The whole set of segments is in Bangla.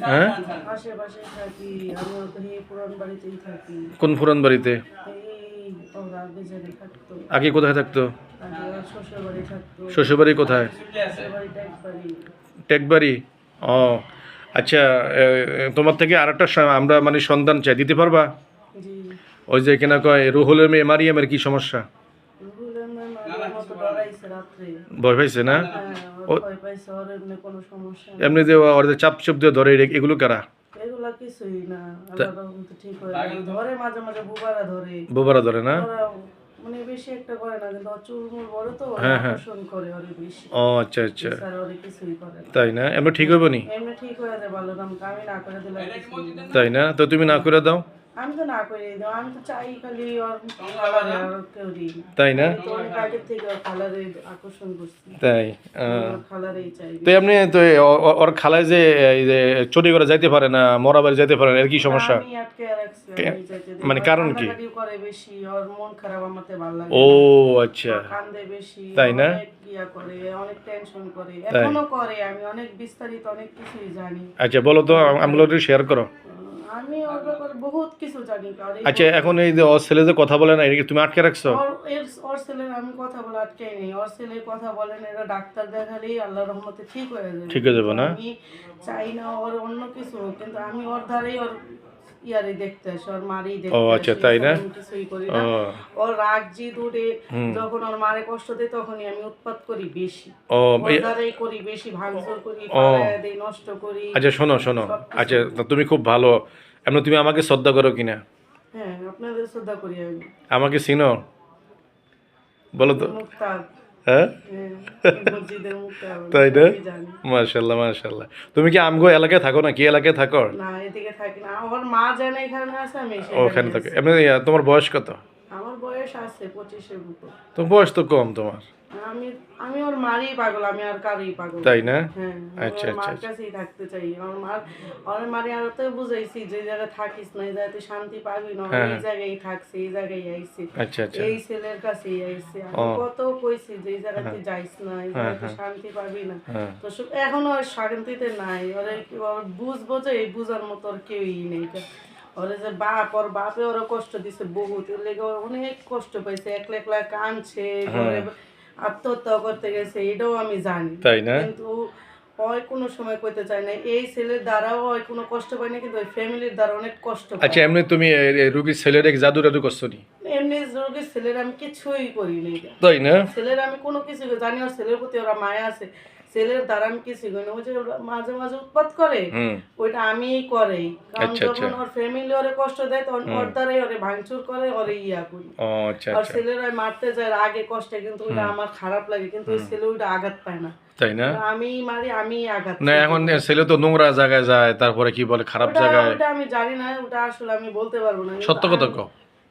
হ্যাঁ? কোন পুরান বাড়িতে? আগে কোথায় থাকতো? শ্বশুরবাড়ি কোথায়? টেকবাড়ি। ও আচ্ছা তোমার থেকে আরেকটা স- আমরা মানে সন্ধান চাই দিতে পারবা? ওই যে কেনা কয় রুহুলের মেয়ে মারিয়ামের কি সমস্যা? ভয় পাইছে না? এমনি কোনো সমস্যা নেই। এমনি যে ওর যে চাপ চুপ দিয়ে ধরে এগুলো কারা? এগুলা কিছুই না আল্লাহ রহমতে ঠিক যায় ধরে মাঝে মাঝে বুবারা ধরে। বোবারা ধরে না? মানে হ্যাঁ, হ্যাঁ। আচ্ছা আচ্ছা। তাই না? এমনি ঠিক হয়ে না। তাই না? তো তুমি না করে দাও। আমি তো না করে দিই আমি তো চাই খালি ওর কেউ দিই তাই না? থেকে ওর আকর্ষণ করছি। তাই চাই। তো এমনি তো ওর খালায় যে এই যে চুরি করে যাইতে পারে না মরা বাড়ি যাইতে পারে না এর কি সমস্যা। মানে কারণ কি? করে বেশি ওর মন খারাপ আমাতে ভালো লাগে ও আচ্ছা। কান্দে বেশি তাই না? অনেক করে অনেক টেনশন করে। এখনও করে আমি অনেক বিস্তারিত অনেক কিছুই জানি। আচ্ছা বলো তো আমগুলো শেয়ার করো। আমি ওর ব্যাপারে বহুত কিছু জানি আর এই আচ্ছা এখন এই যে ওর ছেলে যে কথা বলে না এটা কি তুমি আটকে রাখছো? ওর এর ওর ছেলের আমি কথা বলে আটকে নেই। ওর ছেলে কথা বলেন এরা ডাক্তার দেখালেই আল্লাহ রহমতে ঠিক হয়ে যাবে। ঠিক হয়ে যাবে না? আমি চাই না ওর অন্য কিছু হোক, কিন্তু আমি ওর ধারেই ওর ইয়ারে দেখতে আসি ওর মারেই দেখতে ও, আচ্ছা, তাই না? কিছুই করি ও। না ওর রাগ জিদ উঠে যখন ওর মারে কষ্ট দেয় তখনই আমি উৎপাত করি বেশি। ও করি বেশি ভাঙচুর করি পাড়ায় দেই নষ্ট করি। আচ্ছা শোনো শোনো। আচ্ছা তুমি খুব ভালো। এমনি তুমি আমাকে শ্রদ্ধা করো কিনা হ্যাঁ আপনাদের শ্রদ্ধা করি আমি। আমাকে চিনো? বলো তো। হ্যাঁ? হ্যাঁ তাই না? মার্শাল্লাহ মার্শাল্লাহ তুমি কি আমগো এলাকায় থাকো না কি এলাকায় থাকো? ওখানে থাকো। এমনি তোমার বয়স কত? আমার বয়স আছে পঁচিশের তো বয়স তো কম তোমার। আমি আমি ওর মারই পাগল আমি আর কারই পাগল তাই না? হ্যাঁ আচ্ছা, মার আচ্ছা, কাছেই থাকতে চাই। আমার মার আমার মারি আর তো বুঝাইছি যে জায়গায় থাকিস না এই জায়গায় তুই শান্তি পাবি না হ্যাঁ, এই জায়গায় থাকছে এই জায়গায় আইছে আচ্ছা আচ্ছা। এই ছেলের কাছেই আইছে আমি কত কইছি যে এই জায়গায় তুই যাইস না এই জায়গায় তুই শান্তি পাবি না। হ্যাঁ। তো সব- এখনও ওর শান্তিতে নাই। ওরে বুঝব যে এই বুঝার মতো ওর কেউই নেই। ওরে যে বাপ ওর বাপে ওরা কষ্ট দিছে বহুত। ওর লেগে অনেক কষ্ট পাইছে একলা একলা কাঁদছে আত্মহত্যা করতে গেছে এটাও আমি জানি। তাই না? কিন্তু হয় কোনো সময় করতে চাই না। এই ছেলের দ্বারাও হয় কোনো কষ্ট পায় না কিন্তু ওই ফ্যামিলির দ্বারা অনেক কষ্ট আচ্ছা এমনি তুমি রুগীর ছেলের এক জাদু টাদু করছ নি? এমনি রুগীর ছেলের আমি কিছুই করি নাই। তাই না? ছেলের আমি কোনো কিছু জানি ওর ছেলের প্রতি ওরা মায়া আছে। ছেলের আমি কিছু করি না? ওই যে মাঝে মাঝে উৎপাত করে। ওইটা আমিই করেই কারণ আচ্ছা, যখন ওর ফ্যামিলি ওরে কষ্ট দেয় তখন ওর দ্বারাই ওরে ভাঙচুর করে ওরে ইয়া করি। আচ্ছা আর আচ্ছা। ছেলের মারতে যায় আগে কষ্টে কিন্তু ওইটা আমার খারাপ লাগে। কিন্তু ওই ছেলে ওইটা আঘাত পায় না। তাই না? আমি মারি আমি আঘাত না এখন ছেলে তো নোংরা জায়গায় যায় তারপরে কি বলে খারাপ জায়গায়? ওটা আমি জানি না ওটা আসলে আমি বলতে পারব না। সত্য কথা আমি- কও।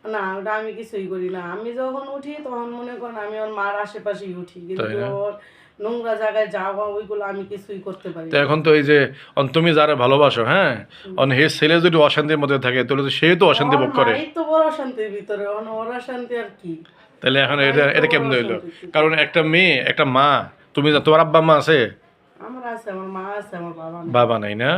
না ওটা আমি কিছুই করি না। আমি যখন উঠি তখন মনে করেন আমি ওর মার আশেপাশেই উঠি। কিন্তু ওর নোংরা জায়গায় যাওয়া ওইগুলো আমি কিছুই করতে পারি তো এখন তো এই যে অন তুমি যারা ভালোবাসো হ্যাঁ? অন হে ছেলে যদি অশান্তির মধ্যে থাকে তাহলে তো সে তো অশান্তি ভোগ করে। এই তো বড় অশান্তির ভিতরে অন ওর শান্তি আর কি? তাহলে এখন এটা এটা কেমন হইল? কারণ একটা মেয়ে একটা মা তুমি তোমার আব্বা মা আছে আমার আছে আমার মা আছে আমার বাবা বাবা নাই না?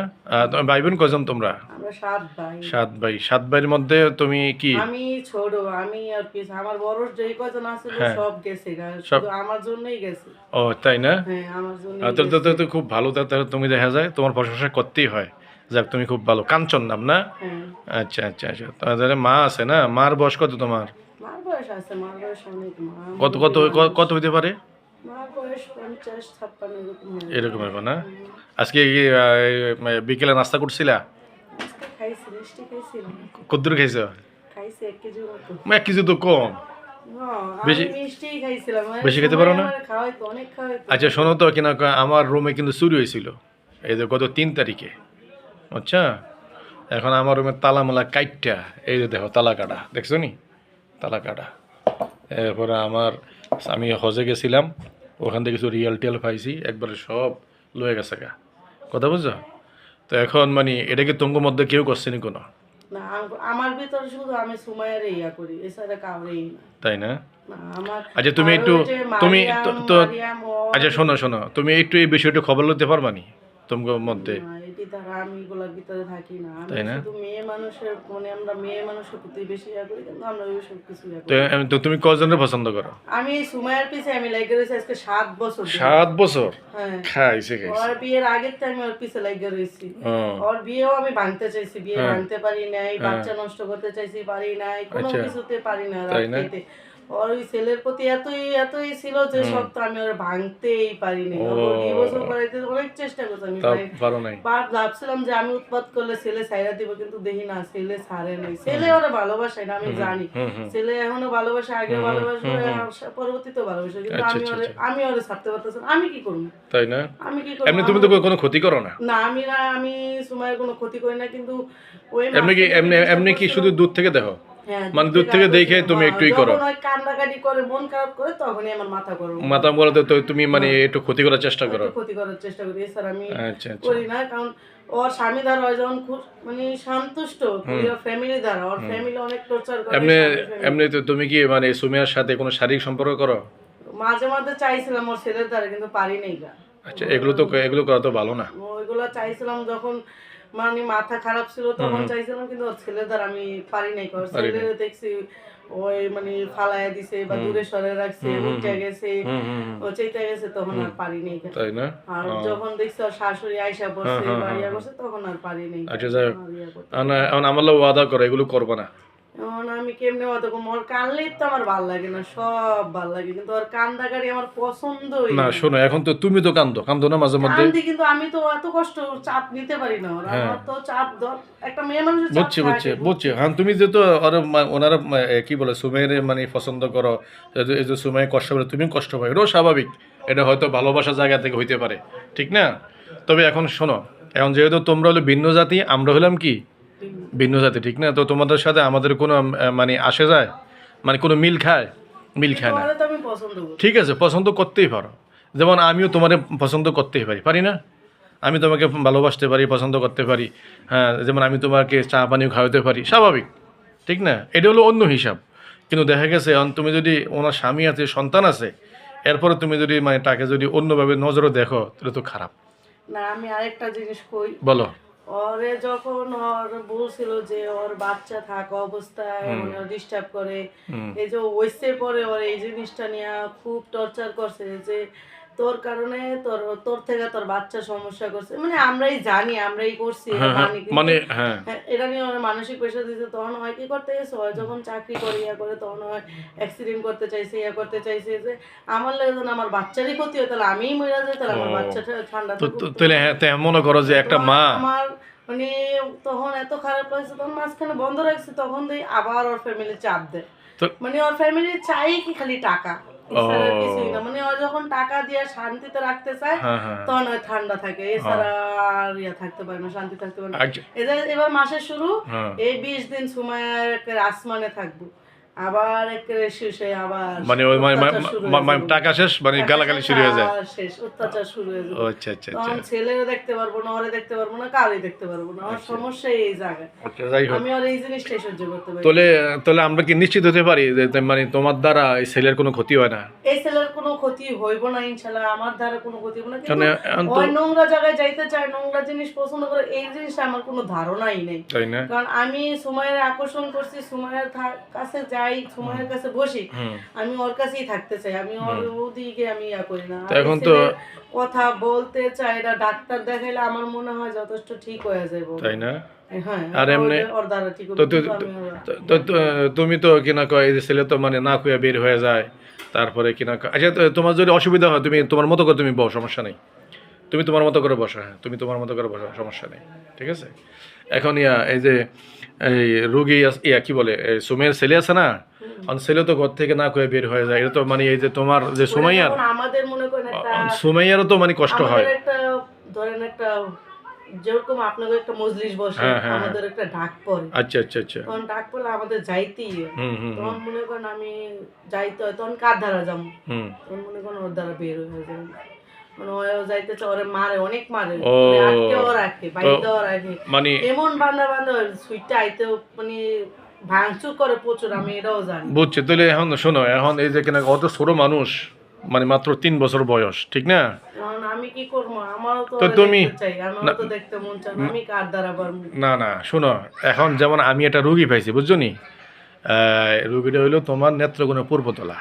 তোমার ভাই বোন কজন তোমরা? আমরা সাত ভাই। সাত ভাই। সাত ভাইয়ের মধ্যে তুমি কি? আমি ছোট আমি আর কি আমার বড় যেই কজন আছে হ্যাঁ। সব গেছে শুধু আমার জন্যই গেছে। ও তাই না? হ্যাঁ আমার জন্য তো খুব ভালো তা- তুমি দেখা যায় তোমার প্রশংসা করতেই হয়। যাক তুমি খুব ভালো। কাঞ্চন নাম না? হ্যাঁ। আচ্ছা আচ্ছা আচ্ছা। তাহলে মা আছে না? মার বয়স কত তোমার? মার বয়স আছে মার বয়স অনেক মা। কত কত কত হইতে পারে মার বয়স পঞ্চাশ ছাপ্পান্ন এরকম হবে না আজকে কি বিকেলে নাস্তা করছিলা? কদ্দুর খাইছো? এক কিছু তো কম। হ্যাঁ, বেশি- মানে বেশি খেতে পারো না? আচ্ছা শোনো তো কিনা আমার রুমে কিন্তু চুরি হয়েছিল। এই যে গত তিন তারিখে। আচ্ছা এখন আমার রুমের তালা মালা কাইটটা এই যে দেখো তালা কাটা দেখছ নি? তালা কাটা এরপরে আমার আমি হজে গেছিলাম। ওখান থেকে কিছু রিয়েল টিয়াল পাইছি একবারে সব লয়ে গেছে গা। কথা বুঝছ? তো এখন মানে এটা কি তোমার মধ্যে কেউ করছে নি কোনো? আমার ভিতরে শুধু আমি সুমাইয়ের ইয়া করি এছাড়া কাউরেই না। তাই না? আচ্ছা তুমি একটু তুমি তো- তো আচ্ছা শোনো শোনো তুমি একটু এই বিষয়টা খবর লইতে পারবা নি তোমার মধ্যে? না, আমি এগুলোর ভিতরে থাকি না আমি তাই না? শুধু মেয়ে মানুষের মানে আমরা মেয়ে মানুষের প্রতি বেশি ইয়া করি কিন্তু আমরা ওই সব কিছু ইয়া করি তো না। এম- তো তুমি কজনের পছন্দ করো আমি এই সুমাইয়ার পিছে আমি লাইক রয়েছি আজকে সাত বছর ধরে। সাত বছর হ্যাঁ খাইছে খাইছে ওর বিয়ের আগের আমি ওর পিছে লাইক রয়েছি ও, ওর বিয়েও আমি ভাঙতে চাইছি বিয়ে হ্যাঁ। ভাঙতে পারি নাই বাচ্চা নষ্ট করতে চাইছি পারি নাই কোনো আচ্ছা। কিছুতে পারি না তাই না? রাখতে ওর ওই ছেলের প্রতি এতই এতই ছিল যে আমি ওর ভাঙতেই পারি নাই করাইতে অনেক চেষ্টা আমি তা পারি নাই। পারো নাই। বা ভাবছিলাম যে আমি করলে ছেলে ছাইরা দিব কিন্তু দেখি না ছেলে ছাড়ে নাই। ছেলে ওরা ভালোবাসায় না আমি জানি। ছেলে এখনও ভালোবাসে আগে ভালোবাসবে পরবর্তীতে ভালোবাসে কিন্তু আচ্ছা, আমি আচ্ছা, ওরে আমি ওরে ছাড়তে পারতেছি আমি কি করব? তাই না? আমি কি করব? এমনি তুমি তো কোনো ক্ষতি করো না। না আমি না আমি সময়ের কোনো ক্ষতি করি না কিন্তু ওই এমনি কি এমনি এমনি কি শুধু দূর থেকে দেখো মানে দূর থেকে দেখে তুমি হ্যাঁ, একটু ই করো। যখন করে মন খারাপ করে তখনই আমার মাথা গরম মাথা তো তুমি মানে একটু ক্ষতি করার চেষ্টা করো। ক্ষতি করার চেষ্টা করি। এছাড়া আমি আচ্ছা আচ্ছা। করি না কারণ ওর স্বামী দ্বারা হয় যখন খুব মানে সন্তুষ্ট ফ্যামিলি দ্বারা ওর ফ্যামিলি অনেক টর্চার করে এমনি এমনি তো তুমি কি মানে সুমিয়ার সাথে কোনো শারীরিক সম্পর্ক করো? মাঝে মাঝে চাইছিলাম ওর ছেলের দ্বারা কিন্তু পারি নাই আচ্ছা এগুলো তো এগুলো করা তো ভালো না। ওইগুলো চাইছিলাম যখন মানে মাথা খারাপ ছিল তখন চাইছিলাম কিন্তু ওর ছেলের দ্বারা আমি পারি নাই। ছেলে দেখছি ওই মানে ফালায় দিছে বা দূরে সরে রাখছে উঠে গেছে। ও চেতে গেছে তখন আর পারি নাই। তাই না? আর যখন দেখছি ওর শাশুড়ি আইসা বসে বা ইয়া করছে তখন আর পারি নাই। আচ্ছা যাই আমার লোক ওয়াদা করে এগুলো করব না। এখন আমি কেমনে অত ওর কানলেই তো আমার ভালো লাগে না সব ভালো লাগে কিন্তু ওর কান্দাকারি আমার পছন্দই না শোনো এখন তো তুমি তো কান্দো কান্দো না মাঝে মধ্যে। কান্দি কিন্তু আমি তো এত কষ্ট চাপ নিতে পারি না ওর। আমার তো চাপ দ- একটা মেয়ে মানুষের চাপ বুঝছি বুঝছি বুঝছি। হ্যাঁ তুমি যেহেতু ওনারা কি বলে সুমের মানে পছন্দ করো এই যে- সুমাই কষ্ট করে তুমি কষ্ট পাই এটাও স্বাভাবিক। এটা হয়তো ভালোবাসার জায়গা থেকে হইতে পারে ঠিক না? তবে এখন শোনো এখন যেহেতু তোমরা হলো ভিন্ন জাতি আমরা হলাম কি? ভিন্ন জাতি ঠিক না? তো তোমাদের সাথে আমাদের কোনো মানে আসে যায়? মানে কোনো মিল খায়? মিল খায় না। ঠিক আছে পছন্দ করতেই পারো। যেমন আমিও তোমার পছন্দ করতেই পারি পারি না? আমি তোমাকে ভালোবাসতে পারি পছন্দ করতে পারি। হ্যাঁ যেমন আমি তোমাকে চা পানিও খাওয়াতে পারি স্বাভাবিক। ঠিক না? এটা হলো অন্য হিসাব। কিন্তু দেখা গেছে তুমি যদি ওনার স্বামী আছে সন্তান আছে এরপরে তুমি যদি মানে তাকে যদি অন্যভাবে নজরে দেখো তাহলে তো খারাপ। না আমি আরেকটা জিনিস কই? বলো। ওরে যখন ওর বলছিল যে ওর বাচ্চা থাক অবস্থায় ডিস্টার্ব করে এই যে ওইসে পরে ওর এই জিনিসটা নিয়ে খুব টর্চার করছে যে তোর কারণে তোর তোর থেকে তোর বাচ্চা সমস্যা করছে। মানে আমরাই জানি আমরাই করছি হ্যাঁ হ্যাঁ মানি হ্যাঁ। এটা নিয়ে ওর মানসিক প্রেশার দিতে তখন হয় কি করতে গেছে হয় যখন চাকরি করে ইয়া করে তখন হয় অ্যাক্সিডেন্ট করতে চাইছে ইয়া করতে চাইছে যে আমার লাগে যেন আমার বাচ্চারই ক্ষতি হয় তাহলে আমিই মরে যাই তাহলে আমার বাচ্চাটা ঠান্ডা তাহলে হ্যাঁ মনে করো যে একটা মা। আমার মানে তখন এত খারাপ লাগছে তখন মাঝখানে বন্ধ রাখছে তখন দেই আবার ওর ফ্যামিলি চাপ দেয়। মানে ওর ফ্যামিলি চাই কি খালি টাকা। এছাড়া কিছুই না মানে ও যখন টাকা দিয়ে শান্তিতে রাখতে চায় হ্যাঁ হ্যাঁ। তখন ওই ঠান্ডা থাকে এছাড়া আর ইয়া থাকতে পারে না শান্তি থাকতে পারে না। আচ্ছা, এবার মাসের শুরু হ্যাঁ। এই বিশ দিন সময় আসমানে থাকব। আবার একেবারে শেষে আবার মানে ওই মানে- মানে- হয়ে মানে। টাকা শেষ? মানে গালাগালি শুরু হয়ে যায়? শেষ অত্যাচার শুরু হয়ে ও আচ্ছা আচ্ছা আচ্ছা। তখন দেখতে পারব না ওরে দেখতে পারব না দেখতে পারব না। আমার সমস্যা এই জায়গায়। আচ্ছা যাই হোক। আমি আর এই জিনিসটাই সহ্য করতে পারি তাহলে তাহলে আমরা কি নিশ্চিত হতে পারি যে মানে তোমার দ্বারা এই ছেলের কোনো ক্ষতি হয় না? এই ছেলের কোনো ক্ষতি হইব না ইনশাল্লাহ আমার দ্বারা কোনো ক্ষতি হবে না। কিন্তু ওই নোংরা জায়গায় যাইতে চায় নোংরা জিনিস পছন্দ করে এই জিনিসটা আমার কোনো ধারণাই নেই। তাই না? কারণ আমি সময়ের আকর্ষণ করছি সময়ের কাছে যাই কাছে বসি আমি ওর কাছেই থাকতে চাই আমি ওর ওদিকে আমি ইয়া করি না। এখন তো- কথা বলতে চাই না ডাক্তার দেখাইলে আমার মনে হয় যথেষ্ট ঠিক হয়ে যাবে তাই না? হ্যাঁ আর এমনি- তো তো তুমি তো কিনা কয় ছেলে তো মানে না কুয়া বের হয়ে যায় তারপরে কিনা আচ্ছা তোমার যদি অসুবিধা হয় তুমি তোমার মতো করে তুমি বস সমস্যা নেই। তুমি তোমার মতো করে বসো হ্যাঁ তুমি তোমার মতো করে বসো সমস্যা নেই ঠিক আছে? এখন ইয়া এই যে এই রুগী ইয়া কি বলে সুমের ছেলে আছে না? ছেলে তো ঘর থেকে না কুয়া বের হয়ে যায়। এটা তো মানে এই যে তোমার যে সুমাইয়ার সুমাইয়ারও তো মানে কষ্ট হয়। ধরেন একটা যেরকম আপনাদের একটা মজলিস বসে হ্যাঁ, হ্যাঁ, আমাদের একটা ডাক পড়ে। আচ্ছা আচ্ছা আচ্ছা। তখন ডাক পড়লে আমাদের যাইতেই হয়। তখন মনে করেন আমি যাইতে হয় তখন কার দ্বারা যাব? তখন মনে করেন ওর দ্বারা বের হয়ে যাবে মানে। মানে মানে এমন বান্ধা বান্ধা সুইটটা আইতেও মানে ভাঙচুর করে প্রচুর আমি এটাও জানি। বুঝছি তাহলে এখন শোনো এখন এই যে কিনা অত ছোট মানুষ মানে মাত্র তিন বছর বয়স ঠিক না? আমি কি করব? আমারও তো তুমি- তো দেখতে মন চায় না, আমি কার দ্বারা না না শোনো এখন যেমন আমি একটা রুগী পাইছি বুঝছ নি? রুগীটা হইল তোমার নেত্রকোনা পূর্বতলা।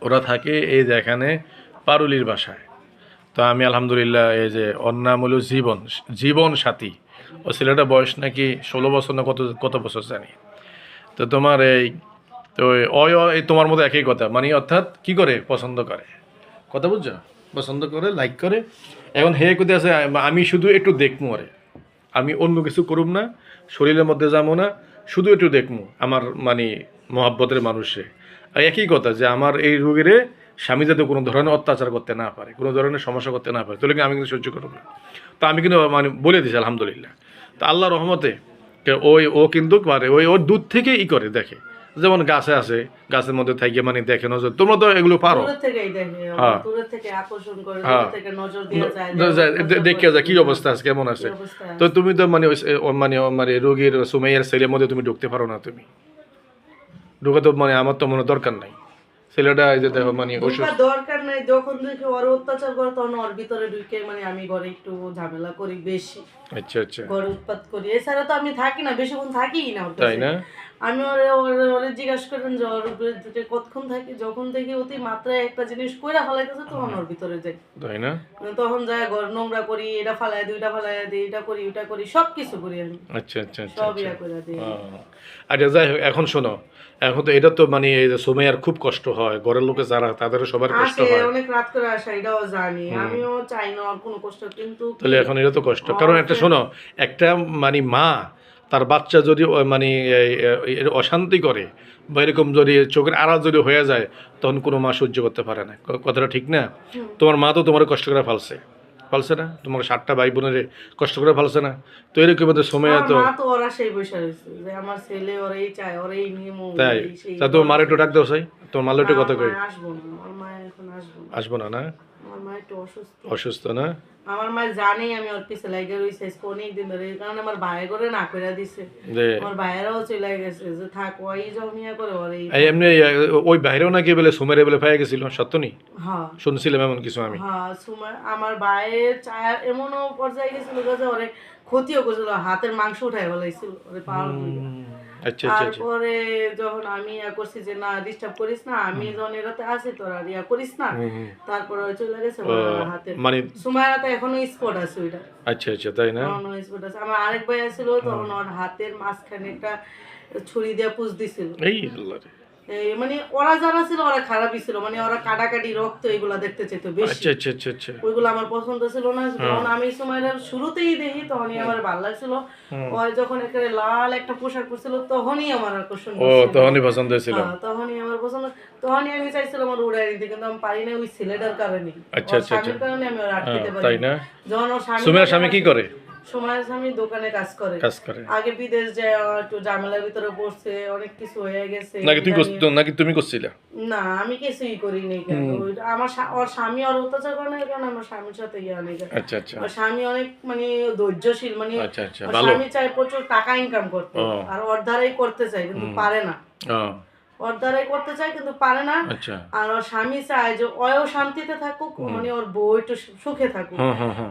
ওরা থাকে এই যে এখানে পারুলির বাসায়। তো আমি আলহামদুলিল্লাহ এই যে ওর নাম হলো জীবন জীবন সাথী ও ছেলেটা বয়স নাকি ষোলো বছর না কত কত বছর জানি। তো তোমার এই, তো অয়, এই তোমার মতো একই কথা। মানে অর্থাৎ কি করে পছন্দ করে? কথা বুঝছ? পছন্দ করে লাইক করে। এখন হে কোথায় আছে, আমি শুধু একটু দেখমু আরে আমি অন্য কিছু করুম না, শরীরের মধ্যে যাব না, শুধু একটু দেখমু আমার মানে মহাব্বতের মানুষে। একই কথা যে আমার এই রোগীরে স্বামী যাতে কোনো ধরনের অত্যাচার করতে না পারে কোনো ধরনের সমস্যা করতে না পারে তাহলে আমি কিন্তু সহ্য করব না? তো আমি কিন্তু মানে বলে দিয়েছি আলহামদুলিল্লাহ। তো আল্লাহ রহমতে ওই ও কিন্তু পারে ওই ওর দুধ থেকে ই করে দেখে। যেমন গাছে আছে গাছের মধ্যে থাকে মানে দেখে নজর তোমরা তো এগুলো পারো। দেখে হ্যাঁ। হ্যাঁ। দেখে যায় কি অবস্থা আছে কেমন আছে? তো তুমি তো মানে মানে মানে রোগীর সুমাইয়ার ছেলের মধ্যে তুমি ঢুকতে পারো না তুমি। ঢুকে তো মানে আমার তো মনে দরকার নাই। ছেলেটা এই যে দেখো মানে ওষুধ দরকার নাই যখন দেখি ওর অত্যাচার করে তখন ওর ভিতরে ঢুকে মানে আমি ঘরে একটু ঝামেলা করি বেশি। আচ্ছা আচ্ছা। ঘরে উৎপাত করি। এছাড়া তো আমি থাকি না বেশিক্ষণ থাকি না ওর তাই না? আমি ওরে ওরে ওরে জিজ্ঞাসা করেন যে ওর উপরে যে কতক্ষণ থাকি? যখন থেকে অতি মাত্রায় একটা জিনিস কইরা ফেলাইতেছে তখন ওর ভিতরে যাই। তাই না? তখন যায় ঘর নোংরা করি এটা ফালাই দিই ওটা ফালাই দিই এটা করি ওটা করি সব কিছু করি আমি। আচ্ছা আচ্ছা আচ্ছা সব আচ্ছা। ইয়া করে দিই আচ্ছা যাই হোক এখন শোনো এখন তো এটা তো মানে সুমাইয়ার খুব কষ্ট হয় ঘরের লোকে যারা তাদেরও সবার কষ্ট হয়। অনেক রাত করে আসা এটাও জানি। আমিও চাই না ওর কোনো কষ্ট কিন্তু তাহলে এখন এটা তো কষ্ট। কারণ একটা শোনো একটা মানে মা তার বাচ্চা যদি মানে অশান্তি করে বা এরকম যদি চোখের আড়াল যদি হয়ে যায় তখন কোনো মা সহ্য করতে পারে না। কথাটা ঠিক না? তোমার মা তো তোমার কষ্ট করে ফালছে। ফালছে না তোমার সাতটা ভাই বোনের কষ্ট করে ফালছে না তো এরকম তো সময় এত। তো তাই? তা তো মার একটু ডাক দাও সাই। তোমার মালে একটু কথা কই। আসব না না? মা একটু অসুস্থ। অসুস্থ না? আমার মা জানে আমি ওর পিছে লাগে রয়েছে অনেক দিন ধরে। কারণে আমার ভাই করে না করে দিছে। আমার ভাইয়েরাও চলে গেছে যে থাক ওই জমিয়া করে ওরাই এই এমনি ওই বাইরেও নাকি বলে সুমেরে বলে পাই গেছিল সত্য নি? হ্যাঁ। শুনছিলাম এমন কিছু আমি। হ্যাঁ সুমার আমার ভাইয়ের চায়া এমনও পর্যায়ে গেছিল যে ওরে ক্ষতিও করেছিল হাতের মাংস উঠাই বলাইছিল ওরে পাওয়ার তারপরে যখন আমি ইয়া করছি যে না ডিস্টার্ব করিস না আমি যখন এরাতে আছি তোরা ইয়া করিস না। তারপরে চলে গেছে হাতে। মানে সুমায়াতে এখনও স্পট আছে ওইটা। আচ্ছা আচ্ছা তাই না? এখনও স্পট আছে। আমার আরেক ভাই আছিল তখন ওর হাতের মাঝখানে একটা ছুরি দিয়ে পুষ দিছিল। এই আল্লাহ মানে ওরা যারা ছিল ওরা খারাপই ছিল। মানে ওরা কাটাকাটি রক্ত এগুলা দেখতে চাইতো বেশি। আচ্ছা আচ্ছা আচ্ছা আচ্ছা। ওইগুলো আমার পছন্দ ছিল না। যখন আমি সময়ের শুরুতেই দেখি তখনই আমার ভালো লাগছিল। ওই যখন একেবারে লাল একটা পোশাক পরছিল তখনই আমার আকর্ষণ ও তখনই পছন্দ হয়েছিল। হ্যাঁ, তখনই আমার পছন্দ। তখনই আমি চাইছিলাম আমার উড়াই দিতে কিন্তু আমি পারি না ওই ছেলেটার কারণে। আচ্ছা, ওর আচ্ছা, কারণে আমি ওর আটকাতে হ্যাঁ, পারি তাই না। যখন ওর স্বামী কি করে? সময়ের স্বামী দোকানে কাজ করে। কাজ করে। আগে বিদেশ যায় একটু ঝামেলার ভিতরে পড়ছে অনেক কিছু হয়ে গেছে। নাকি তুই এটা নাকি তুমি করছিলে? না আমি কিছুই করিনি কেন আমার ওর স্বামী ওর অত্যাচার করে না কারণ আমার স্বামীর সাথে ইয়ে অনেক আচ্ছা আচ্ছা। ওর স্বামী অনেক মানে ধৈর্যশীল মানে আচ্ছা আচ্ছা স্বামী চায় প্রচুর টাকা ইনকাম করতে। আর ওর দ্বারাই করতে চায় কিন্তু পারে না। ওর দ্বারাই করতে চায় কিন্তু পারে না। আচ্ছা। আর ওর স্বামী চায় যে ওয়ও শান্তিতে থাকুক মানে ওর বউ একটু সুখে থাকুক।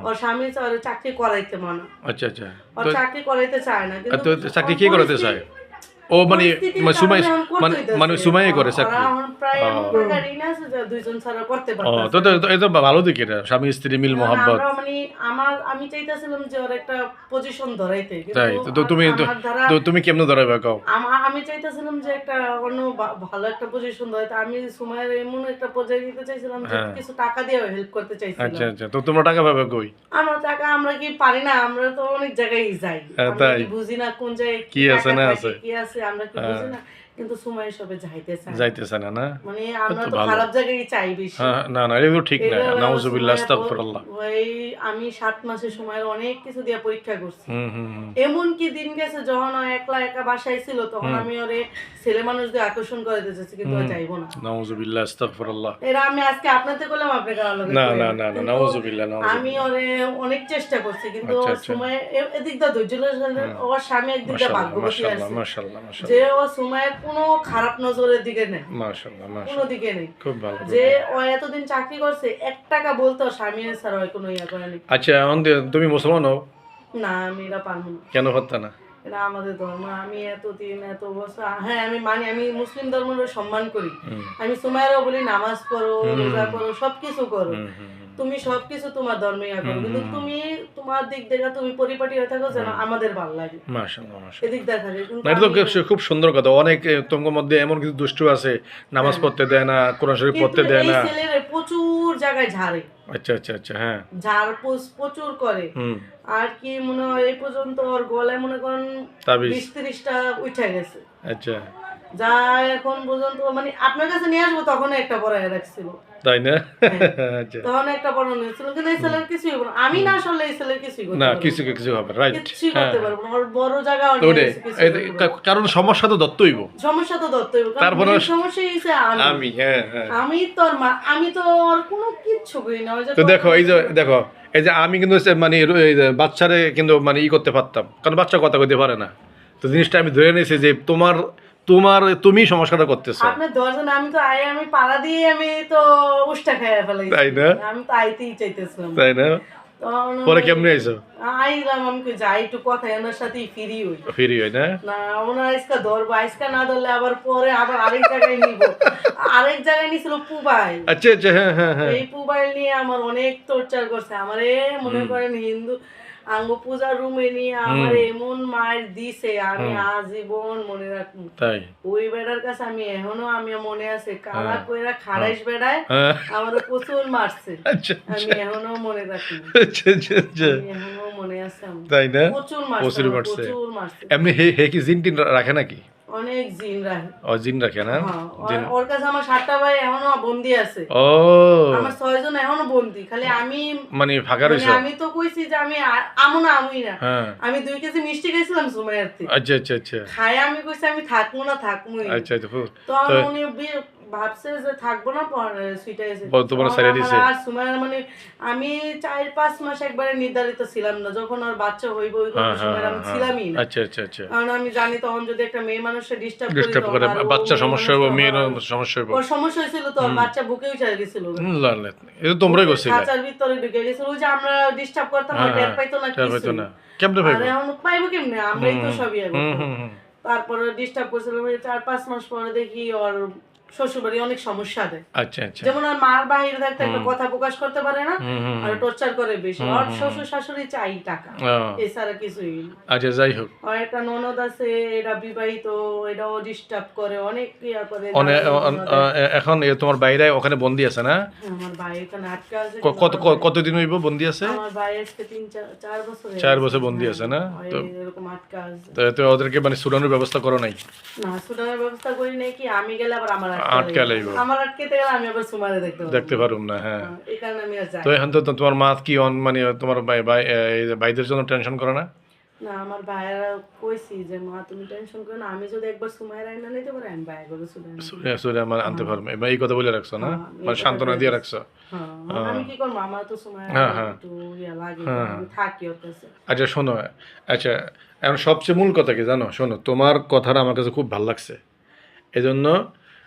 ওর স্বামী চায় চাকরি করাইতে মনে। আচ্ছা আচ্ছা। ওর চাকরি করাইতে চায় না কিন্তু চাকরি কি করাইতে করাতে চায়? ও মানে মানে সুমাই মানে মানে। সুমাই করে চাকরি। ও। তো এটা ভালো দিক এটা। স্বামী স্ত্রী মিল মোহাব্বত। মানে আমার আমি চাইতেছিলাম যে ওর একটা পজিশন ধরাইতে। তাই তো- তো তুমি তো- তুমি কেমনে ধরাবে কাও? আমি চাইতেছিলাম যে একটা অন্য ভালো একটা পজিশন ধরাইতে। আমি সময়ের এমন একটা পর্যায়ে দিতে চাইছিলাম যে হ্যাঁ। কিছু টাকা দিয়ে হেল্প করতে আচ্ছা চাইছিলাম। আচ্ছা তো তোমরা টাকা পাবে কই? আমরা টাকা আমরা কি পারি না? আমরা তো অনেক জায়গায় যাই। হ্যাঁ, তাই। কি বুঝি না কোন জায়গায় কি আছে না আছে। কি আছে? আমরা কি বুঝি না কিন্তু সময় সবে যাইতে চাই যাইতেছে না না? মানে আমরা তো তো খারাপ জায়গায় চাই বেশি। না না এগুলো ঠিক না। নাউজুবিল্লাহ আস্তাগফিরুল্লাহ। ওই আমি সাত মাসের সময় অনেক কিছু দিয়ে পরীক্ষা করছি। হুম হুম হুম। এমন কি দিন গেছে যখন একলা একা বাসায় ছিল তখন আমি ওরে ছেলে মানুষ দিয়ে আকর্ষণ করে দিতেছি কিন্তু ও না। নাউজুবিল্লাহ আস্তাগফিরুল্লাহ। এরা আমি আজকে আপনাদের করলাম আপনি কারও। না না না না নাউজুবিল্লাহ নাউজুবিল্লাহ। আমি ওরে অনেক চেষ্টা করছি কিন্তু আচ্ছা, আচ্ছা। সময় এ- এদিক ধৈর্য ধরে ওর স্বামী একদিক দা ভাগ্যবতী আছে। মাশাআল্লাহ মাশাআল্লাহ। যে ও সময়ের কোনো খারাপ নজরের দিকে নেই। মাশাআল্লাহ কোনো দিকে নেই। খুব ভালো যে ও এতদিন চাকরি করছে এক টাকা বলতো স্বামী স্যার হয় কোনো ইয়া করেনি। আচ্ছা তুমি মুসলমান হও? না আমি এটা পারব কেন হত্যা না? এটা আমাদের ধর্ম। আমি এতদিন এত বছর হ্যাঁ আমি মানি আমি মুসলিম সম্মান করি। আমি বলি নামাজ পড়ো রোজা করো সবকিছু করো। তুমি সবকিছু তোমার ধর্মে করো। কিন্তু তুমি তোমার দিক থেকে তুমি পরিপাটি হয়ে থাকো যেন আমাদের ভালো লাগে। এদিক দেখা আমি- খুব- সুন্দর কথা। অনেক তোমার মধ্যে এমন কিছু দুষ্টু আছে। নামাজ পড়তে দেয় না কোরআন শরীফ পড়তে দেয় না। প্রচুর জায়গায় ঝাড়ে। আচ্ছা আচ্ছা আচ্ছা হ্যাঁ। ঝাড় প্রচুর করে। আর কি মনে হয় এই পর্যন্ত ওর গলায় মনে করেন বিশ তিরিশটা উঠে গেছে। আচ্ছা। যা এখন পর্যন্ত মানে আপনার কাছে নিয়ে আসব তখন একটা পড়ায় রাখছিল তাই না? আচ্ছা। তখন একটা পড়ানো কিন্তু এই ছেলের কিছুই হইবো না। আমি না আসলে এই ছেলের কিছুই করতে না কিছু কিছু হবে রাইট কিছুই হ্যাঁ। করতে পারব না। বড় জায়গা অনেক পারব কারণ সমস্যা তো দত্ত হইব সমস্যা তো কারণ তারপরে- সমস্যা হইছে আমি। আমি হ্যাঁ হ্যাঁ। আমি তোর মা আমি তো ওর কোনো কিচ্ছু করি না। তো দেখো এই যে দেখো এই যে আমি কিন্তু মানে বাচ্চারে কিন্তু মানে ই করতে পারতাম। কারণ বাচ্চা কথা কইতে পারে না। তো জিনিসটা আমি ধরে নিয়েছি যে তোমার তোমার তুমি সমস্যাটা করতেছো। আপনার দশজন আমি তো আই আমি পাড়া দিয়ে আমি তো উষ্টা খাইয়া ফেলাইছি। তাই না? আমি তো আইতেই চাইতেছিলাম। তাই না? পরে কেমনে আইছো? আইলাম আমি কই যাই একটু কথা এনার সাথেই ফিরি হই। ফিরি হয় না? না ওনার আজকে ধরবো আজকে না ধরলে আবার পরে আবার আরেক জায়গায় নিব। আরেক জায়গায় নিছিল পুবাই আচ্ছা আচ্ছা হ্যাঁ হ্যাঁ হ্যাঁ। এই পুবাই নিয়ে আমার অনেক টর্চার করছে। আমারে মনে করেন হিন্দু আঙ্গ পূজার রুমে নিয়ে আমার এমন মায়ের দিছে আমি আজীবন মনে রাখব। তাই? ওই বেড়ার কাছে আমি এখনও আমি মনে আছে কালা কইরা খারাইস বেড়ায় হ্যাঁ। আমার প্রচুর মারছে। আচ্ছা আমি এখনও মনে রাখি। আচ্ছা আচ্ছা আচ্ছা। এখনও মনে আছে তাই না? প্রচুর মারছে। প্রচুর মারছে। এমনি হে হে কি জিন টিন রাখে নাকি? অনেক জিন রাখে। ও জিন রাখে না? হ্যাঁ, ওর- কাছে আমার সাতটা ভাই এখনও বন্দি আছে। ও। আমার ছয়জন এখনও বন্দি খালি আমি মানে ফাঁকা মানে আমি তো কইছি যে আমি আমু না আমুই না। হ্যাঁ। আমি দুই কেজি মিষ্টি খাইছিলাম সুমাইয়ার থেকে। আচ্ছা আচ্ছা আচ্ছা। খাই আমি কইছি আমি থাকব না থাকমু আচ্ছা আচ্ছা তো উনি ভাবছে যে থাকব না সুইটা এসে? আর মানে আমি চার পাঁচ মাস একবারে নির্ধারিত ছিলাম না যখন আর বাচ্চা হইব ওই হ্যাঁ হ্যাঁ সময় আমি হ্যাঁ, ছিলামই না। আচ্ছা আচ্ছা আচ্ছা। কারণ আমি জানি তখন যদি একটা মেয়ে মানুষের ডিস্টার্ব ডিস্টার্ব করে বাচ্চা সমস্যা হবে মেয়ের সমস্যা হবে ওর সমস্যা হয়েছিল তো বাচ্চা বুকেও চলে গেছিল এটা তোমরাই খাঁচার ভিতরে ঢুকে গেছিল ওই যে আমরা ডিস্টার্ব করতাম আর টের পাইতো না টের পাইতো কিছু। না। কেমনে পাইবো? পাইবো কেমনে? আমরাই তো সবই আগে তারপরে ডিস্টার্ব করছিল চার পাঁচ মাস পরে দেখি ওর শ্বশুর বাড়ি অনেক সমস্যা দেয়। আচ্ছা আচ্ছা। যেমন আর মার থাকতে একটা কথা প্রকাশ করতে পারে না আর টর্চার করে বেশি। আর শ্বশুর শাশুড়ি চাই টাকা এছাড়া কিছুই আচ্ছা যাই হোক। আর একটা ননদ আছে এটা বিবাহিত এটাও ডিস্টার্ব করে অনেক ইয়া করে এখন তোমার বাইরে ওখানে বন্দি আছে না? আমার ভাই এখানে আটকে আছে কত কতদিন হইব বন্দি আছে? আমার ভাই আজকে তিন চার- বছর চার বছর বন্দি আছে না? তো এরকম আটকা আছে। তো ওদেরকে মানে সুরানোর ব্যবস্থা করো নাই? না সুদানের ব্যবস্থা করি নাই কি আমি গেলে আবার আমার আটকা আটকে লাইব। আমার আটকে গেলে আমি আবার সুমারে দেখতে দেখতে পারুম না হ্যাঁ। হ্যাঁ, এই কারণে আমি আর যাই তো এখন তো তোমার মা কি অন মানে তোমার ভাই ভাই ভাইদের জন্য টেনশন করে না? না আমার ভাইয়েরা কইছি যে মা তুমি টেনশন করো না আমি যদি একবার নিতে পারি আমি ভাই করে আমার আনতে পারবে। এবার এই কথা বলে রাখছো না? হ্যাঁ, মানে সান্ত্বনা দিয়ে রাখছো। হ্যাঁ আমি কি করব? আমার তো হ্যাঁ, হ্যাঁ। একটু ইয়া লাগে আমি থাকি ওর কাছে। আচ্ছা শোনো আচ্ছা এখন সবচেয়ে মূল কথা কি জানো? শোনো তোমার কথাটা আমার কাছে খুব ভালো লাগছে। এজন্য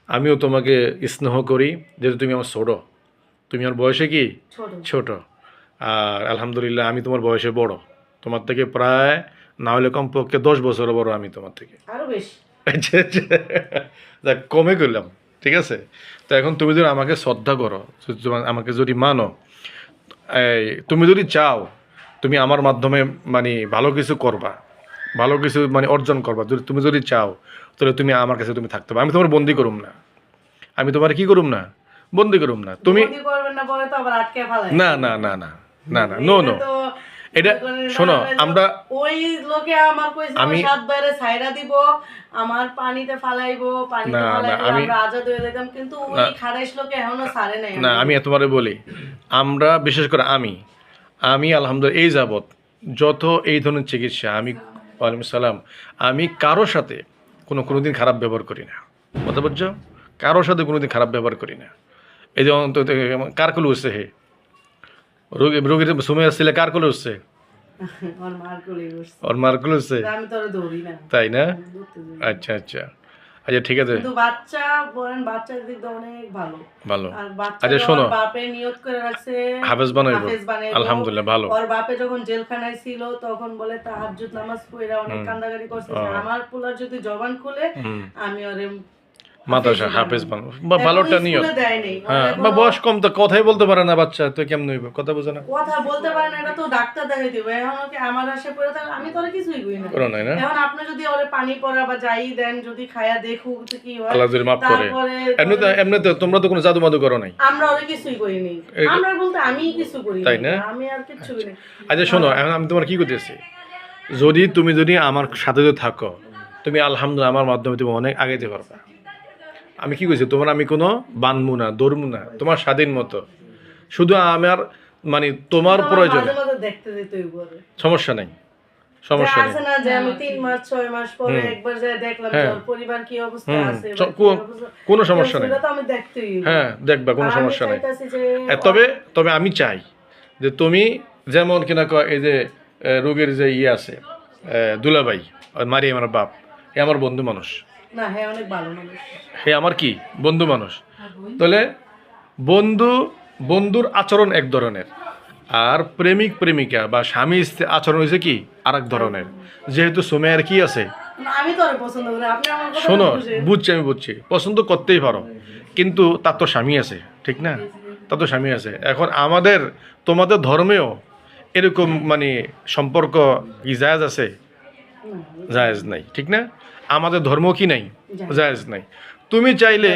আমিও তোমাকে স্নেহ করি যেহেতু তুমি আমার ছোটো। তুমি আমার বয়সে কি? ছোট। আর আলহামদুলিল্লাহ আমি তোমার বয়সে বড়। তোমার থেকে প্রায় না হলে কমপক্ষে দশ বছর বড় আমি তোমার থেকে। আরও বেশি। আচ্ছা আচ্ছা। কমে করলাম ঠিক আছে? তো এখন তুমি যদি আমাকে শ্রদ্ধা করো আমাকে যদি মানো তুমি যদি চাও তুমি আমার মাধ্যমে মানে ভালো কিছু করবা ভালো কিছু মানে অর্জন করবা। যদি তুমি যদি চাও তাহলে তুমি আমার কাছে তুমি থাকতে পারো। আমি তোমার বন্দি করুম না। আমি তোমার কি করুম না? বন্দি করুম না। তুমি না না না না না না না নো এটা শোনো আমরা ওই লোকে আমার কইছে আমি- সাত বাইরে ছাইরা দিব আমার পানিতে ফালাইবো পানিতে ফালাইবো আমি- আমরা আজাদ হয়ে যেতাম। কিন্তু ওই খারাইশ লোকে এখনও ছাড়ে নাই না আমি তোমারে বলি আমরা বিশেষ করে আমি আমি আলহামদুলিল্লাহ এই যাবৎ যত এই ধরনের চিকিৎসা আমি ওয়ালাইকুম সালাম। আমি কারোর সাথে কোনো কোনো দিন খারাপ ব্যবহার করি না। কথা বুঝছ? কারোর সাথে কোনো দিন খারাপ ব্যবহার করি না। এই যে অন্ত কার কলে উঠছে হে। রোগী রোগীর সময় আসছিলে কার কলে উঠছে ওর মার কলে উঠছে তাই না? আচ্ছা আচ্ছা। আচ্ছা ঠিক আছে। কিন্তু বাচ্চা বলেন বাচ্চার দিক দিয়ে অনেক ভালো। ভালো। আচ্ছা, শোনো। বাপে নিয়ত করে রাখছে হাফেজ বানাইবো। আলহামদুলিল্লাহ ভালো। বাপে যখন জেলখানায় ছিল তখন বলে তাহাজ্জুদ নামাজ পড়া অনেক হুম। করছে। আমার পোলার যদি জবান খুলে আমি ওরে মাদ্রাসা হাফেজ বানো বা ভালোটা নিও। হ্যাঁ বা বয়স কম তো কথাই বলতে পারে না বাচ্চা তো কেমন হইব? কথা বোঝে না। কথা বলতে পারে না এটা তো ডাক্তার দেখাই দিবে। এখন ওকে আমার পড়ে থাকে আমি তো ওরে কিছুই কই না। করো নাই না? এখন আপনি যদি ওরে পানি পড়া বা যাই দেন যদি খায়া দেখুক যে কি হয় আল্লাহ যদি মাফ করে। তারপরে এমনিতে এমনিতে তোমরা তো কোনো জাদু মাদু করো নাই। আমরা ওরে কিছুই এই- আমরা বলতে আমি কিছু করি তাই না? আমি আর কিছু করি না আচ্ছা শোনো এখন আমি তোমার কি করতেছি? যদি তুমি যদি আমার সাথে যদি থাকো তুমি আলহামদুলিল্লাহ আমার মাধ্যমে তুমি অনেক আগে আগাইতে পারবা। আমি কি কইছি? তোমার আমি কোনো বানমু না দৌড়মু না তোমার স্বাধীন মতো। শুধু আমার মানে তোমার প্রয়োজন। সমস্যা নেই। সমস্যা নেই। হ্যাঁ। কোনো সমস্যা নেই। হ্যাঁ দেখবা কোনো সমস্যা নেই। তবে তবে আমি চাই যে তুমি যেমন কিনা কয় এই যে রোগীর যে ইয়ে আছে ওই মারি আমার বাপ এ আমার বন্ধু মানুষ। না হ্যাঁ অনেক ভালো মানুষ হে আমার কি? বন্ধু মানুষ। তাহলে বন্ধু বন্ধুর আচরণ এক ধরনের। আর প্রেমিক প্রেমিকা বা স্বামী স্ত্রী আচরণ হয়েছে কি? আর এক ধরনের। যেহেতু সোমেয়ার কি আছে? শোনো বুঝছি আমি বুঝছি। পছন্দ করতেই পারো। কিন্তু তার তো স্বামী আছে ঠিক না? তার তো স্বামী আছে। এখন আমাদের তোমাদের ধর্মেও এরকম মানে সম্পর্ক কি জায়েজ আছে? জায়েজ নাই ঠিক না? আমাদের ধর্ম কি নাই? জায়েজ। নাই। তুমি চাইলে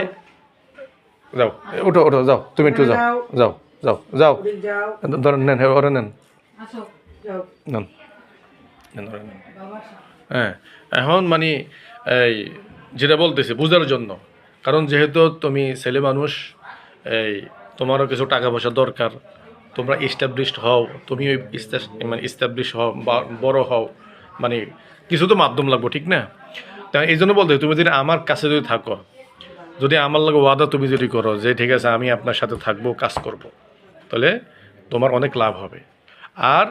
যাও। ওঠো ওঠো যাও। তুমি একটু যাও। যাও যাও যাও। ধরেন নেন হ্যাঁ ওরা নেন। হ্যাঁ এখন মানে এই যেটা বলতেছে বোঝার জন্য। কারণ যেহেতু তুমি ছেলে মানুষ এই তোমারও কিছু টাকা পয়সা দরকার তোমরা ইস্টাবলিশড হও তুমি ওই মানে ইস্টাবলিশ হও বা বড় হও মানে কিছু তো মাধ্যম লাগবে ঠিক না? তা এই জন্য বলতে, তুমি যদি আমার কাছে যদি থাকো, যদি আমার লাগে ওয়াদা তুমি যদি করো যে, ঠিক আছে, আমি আপনার সাথে থাকব, কাজ করব। তাহলে তোমার অনেক লাভ হবে আর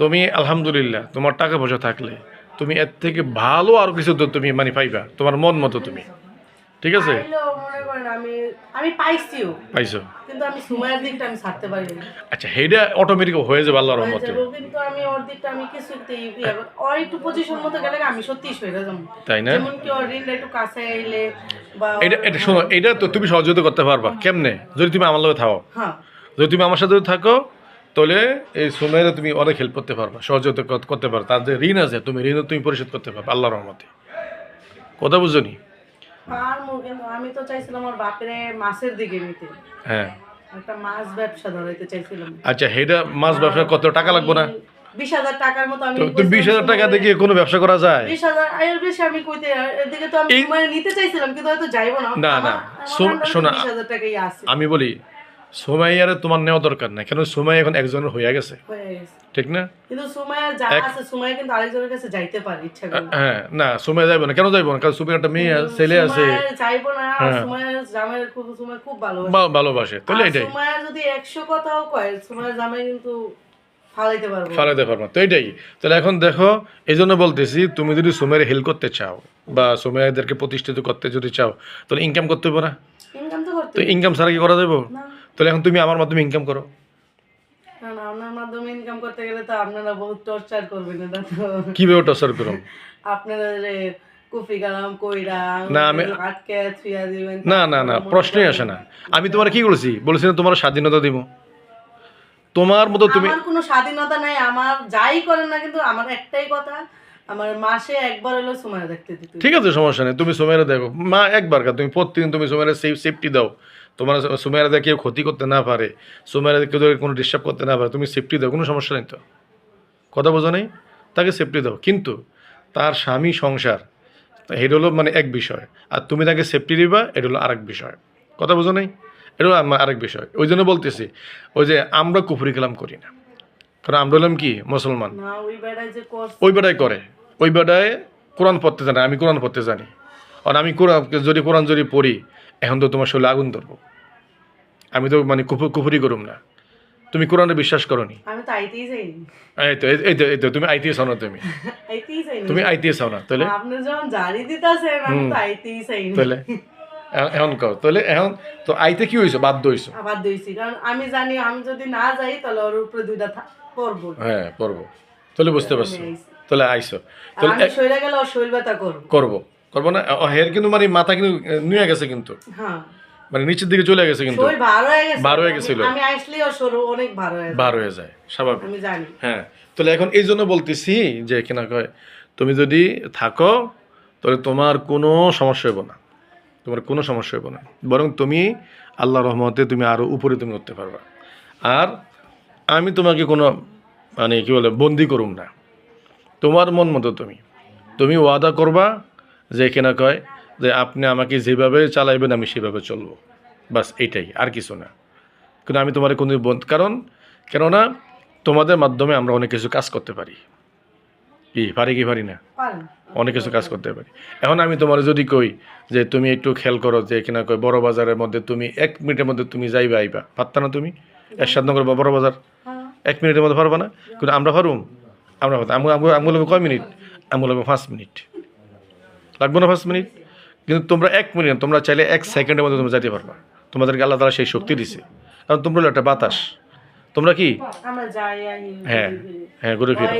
তুমি, আলহামদুলিল্লাহ, তোমার টাকা পয়সা থাকলে, তুমি এর থেকে ভালো আর কিছু তুমি মানে পাইবা, তোমার মন মতো তুমি ঠিক আছে? মনে করেন আমি আমি পাইছিও। পাইছো। কিন্তু আমি সময়ের দিকটা আমি ছাড়তে পারি না আচ্ছা হেডা অটোমেটিক হয়ে যাবে আল্লাহর হয়ে রহমতে। কিন্তু আমি ওর দিকটা আমি কিছুতেই ওর একটু পজিশন মতো গেলে আমি সত্যি সরে যাব। তাই না? যেমন কি ওর ঋণটা একটু কাছে আইলে বা এটা এটা শোনো এটা তো তুমি সহযোগিতা করতে পারবা। কেমনে? যদি তুমি আমার লগে থাকো হ্যাঁ। যদি তুমি আমার সাথে থাকো তাহলে এই সময়ের তুমি অনেক হেল্প করতে পারবা সহযোগিতা করতে পারো তার যে ঋণ আছে তুমি ঋণও তুমি পরিশোধ করতে পারবে আল্লাহর রহমতে। কথা বুঝছ কিন্তু আমি তো চাইছিলাম আমার বাপের মাছের দিকে নিতে। হ্যাঁ। একটা মাছ ব্যবসা ধরাইতে চাইছিলাম। আচ্ছা হেডা মাছ ব্যবসা কত টাকা লাগবে না? বিশ হাজার টাকার মতো আমি বিশ হাজার টাকা দিয়ে কোনো ব্যবসা করা যায়? বিশ হাজার এর বেশি আমি কইতে এদিকে তো আমি নিতে চাইছিলাম কিন্তু হয়তো যাইবো না। না, না, শোন- আমি বলি সোমাইয়ারে তোমার নেওয়া দরকার নাই কেন সোমাই এখন একজনের হয়ে গেছে। ঠিক না? কিন্তু সুমাইয়ার যা আছে সুমাইয়া কিন্তু আরেকজনের কাছে যাইতে পারে ইচ্ছা করলে। হ্যাঁ না সোমাই যাইব না। কেন যাইব না? কারণ সুমাইয়ের একটা মেয়ে ছেলে আছে। সুমাইয়া যাইবো না হ্যাঁ। সুমাইয়ার জামাইয়ের খুব সুমাইয়া খুব ভালো বা- ভালোবাসে। তাহলে এটাই। সুমাইয়া যদি একশো কথাও কয় সুমাইয়ার জামাই কিন্তু ফালাইতে পারব। ফালাতে পারব না। তো এটাই। তাহলে এখন দেখো এই জন্য বলতেছি তুমি যদি সোমের হেল্প করতে চাও বা সোমেয়াদেরকে প্রতিষ্ঠিত করতে যদি চাও তাহলে ইনকাম করতে না? তো তো ইনকাম ছাড়া কি করা যাব না। তাহলে এখন তুমি আমার মাধ্যমে ইনকাম করো। না না আপনার মাধ্যমে ইনকাম করতে গেলে তো আপনারা বহুত টর্চার করবেন এটা তো। কীভাবে টসার করো আপনারা কুফি কালাম কইরা না, আমি- আটকে থুইয়া দিবেন না না না প্রশ্নই আসে না। আমি তোমার কি বলেছি? বলেছি না তোমার স্বাধীনতা দিব। তোমার মতো তুমি আমার কোনো স্বাধীনতা নাই আমার যাই করেন না কিন্তু আমার একটাই কথা আমার মাসে একবার হলো সময় দেখতে দিতে। ঠিক আছে সমস্যা নেই। তুমি সুমেরা দেখো। মা একবার কা তুমি প্রতিদিন তুমি সুমেরা সেফ সেফটি দাও। তোমার সুমেরা কেউ ক্ষতি করতে না পারে সুমেরা কেউ কোনো ডিস্টার্ব করতে না পারে তুমি সেফটি দাও কোনো সমস্যা নেই তো। কথা বোঝো নেই? তাকে সেফটি দাও। কিন্তু তার স্বামী সংসার এটা হলো মানে এক বিষয়। আর তুমি তাকে সেফটি দিবা এটা হলো আরেক বিষয়। কথা বোঝো নেই? এটা হলো আরেক বিষয়। ওই জন্য বলতেছি ওই যে আমরা কুফরি কালাম করি না। কারণ আমরা হলাম কি? মুসলমান। ওই বেড়ায় করে। ওই বেটায় কোরআন পড়তে জানে আমি কোরআন পড়তে জানি। আর আমি কোরআন যদি কোরআন যদি পড়ি এখন তো তোমার শরীরে আগুন ধরবো। আমি তো মানে কুফু কুফুরি করুম না। তুমি কোরআনে বিশ্বাস এই তো এই- তো এই তো তুমি আইতেই চাও না তুমি। তুমি আইতেই চাও না তাহলে? তাহলে? এখন কও তাহলে এখন তো আইতে কি হয়েছে বাধ্য দিয়েছি কারণ আমি জানি আমি যদি না যাই তাহলে ওর উপরে দুইটা পড়ব। হ্যাঁ পড়ব। তাহলে বুঝতে পারছ। তাহলে আর তাহলে আমি গেলে শরীর ব্যথা করব। করব। করব না? ও, হের কিন্তু মানে মাথা কিন্তু নিয়ে গেছে কিন্তু। হ্যাঁ। মানে নিচের দিকে চলে গেছে কিন্তু। ভার হয়ে গেছে। হয়ে আমি- গেছিল। আমি আসলেই অনেক ভার হয়ে হয়ে যায় স্বাভাবিক। আমি জানি। হ্যাঁ তাহলে এখন এই জন্য বলতেছি যে কিনা কয় তুমি যদি থাকো তাহলে তোমার কোনো সমস্যা হইব না। তোমার কোনো সমস্যা হইব না। বরং তুমি আল্লাহ রহমতে তুমি আরও উপরে তুমি উঠতে পারবা। আর আমি তোমাকে কোনো মানে কি বলে বন্দি করুম না। তোমার মন মতো তুমি। তুমি ওয়াদা করবা যে কিনা কয় যে আপনি আমাকে যেভাবে চালাইবেন আমি সেভাবে চলবো। বাস এইটাই আর কিছু না। কিন্তু আমি তোমার কোনো বন্ধ কারণ কেননা তোমাদের মাধ্যমে আমরা অনেক কিছু কাজ করতে পারি। কি পারি কি পারি না? অনেক কিছু কাজ করতে পারি। এখন আমি তোমার যদি কই যে তুমি একটু খেয়াল করো যে কিনা কই বড় বাজারের মধ্যে তুমি এক মিনিটের মধ্যে তুমি যাইবে আইবা। পারতা না তুমি? এরশাদ নগর বা বড় বাজার? হ্যাঁ। এক মিনিটের মধ্যে পারবা না? কিন্তু আমরা পারুম। আমরা আমগো লাগবে কয় মিনিট? আমগো লাগবে পাঁচ মিনিট। লাগবো না পাঁচ মিনিট? কিন্তু তোমরা এক মিনিট তোমরা চাইলে এক সেকেন্ডের মধ্যে তোমরা যাইতে পারবা। তোমাদেরকে আল্লাহ তালা সেই শক্তি দিছে। কারণ তোমরা একটা বাতাস। তোমরা কি? হ্যাঁ হ্যাঁ ঘুরে ফিরে।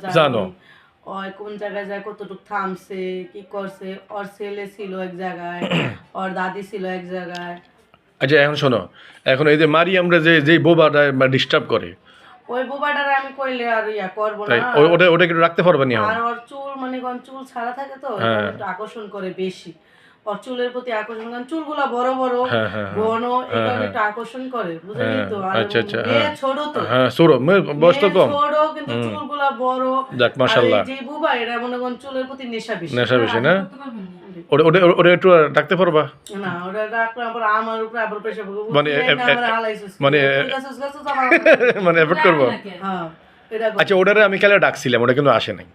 জানি। কোন জায়গায় যায় কতটুকু থামছে কি করছে ওর ছেলে ছিল এক জায়গায় ওর দাদি ছিল এক জায়গায়। আচ্ছা এখন শোনো। এখন এই যে মারি আমরা যে যেই বোবাটা ডিস্টার্ব করে ওই বোবাটারে আমি কইলে আর ইয়া করব না। ওটা ওটা একটু রাখতে পারবা নি আর ওর চুল মানে কোন চুল ছাড়া থাকে তো হ্যাঁ। একটু আকর্ষণ করে বেশি। ওর চুলের প্রতি আকর্ষণ কারণ চুলগুলা বড় বড় হ্যাঁ, হ্যাঁ। ঘন একটু আকর্ষণ করে বুঝলি তো? আর আচ্ছা, আচ্ছা, মেয়ে। ছোট তো। হ্যাঁ সৌরভ মেয়ের বয়স তো কম। ছোট কিন্তু চুলগুলা বড়। যাক যে বুবা এরা মনে করেন চুলের প্রতি নেশা বেশি নেশা বেশি না। ওটা ওটা ওটা একটু রাখতে পারবা? না ওটা রাখলে আবার আমার উপরে আবার প্রেশার পড়বে। মানে মানে মানে করব? হ্যাঁ এটা করব। আচ্ছা ওটারে আমি কালে ডাকছিলাম ওটা কিন্তু আসে নাই।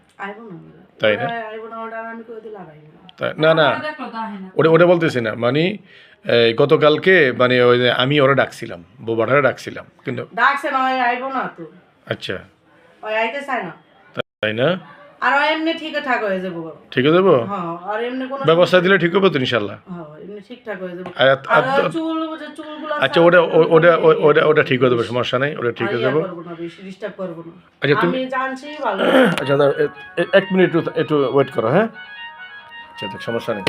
তাই না? না না। তাই না না। ওটা ওটা বলতেছি না মানে গতকালকে মানে ওই আমি ওরা ডাকছিলাম বোবাটারে ডাকছিলাম কিন্তু ডাকছে না আইবো না তো। আচ্ছা। ওই আইতে চায় না। তাই না? আর এমনি ঠিকঠাক হয়ে যাব। ঠিক হয়ে দেবো হ্যাঁ আর এমনি কোনো ব্যবস্থা দিলে ঠিক হবে তো ইনশাআল্লাহ? হ্যাঁ এমনি ঠিকঠাক হয়ে যাব। আর চুল চুলগুলো আচ্ছা ওটা ওটা ওটা ওটা ঠিক হয়ে যাবে সমস্যা নাই ওটা ঠিক হয়ে যাবে। ডিস্টার্ব করব না। আচ্ছা, তুমি- জানছি ভালো। আচ্ছা এক মিনিট একটু ওয়েট করো হ্যাঁ? আচ্ছা সমস্যা নেই।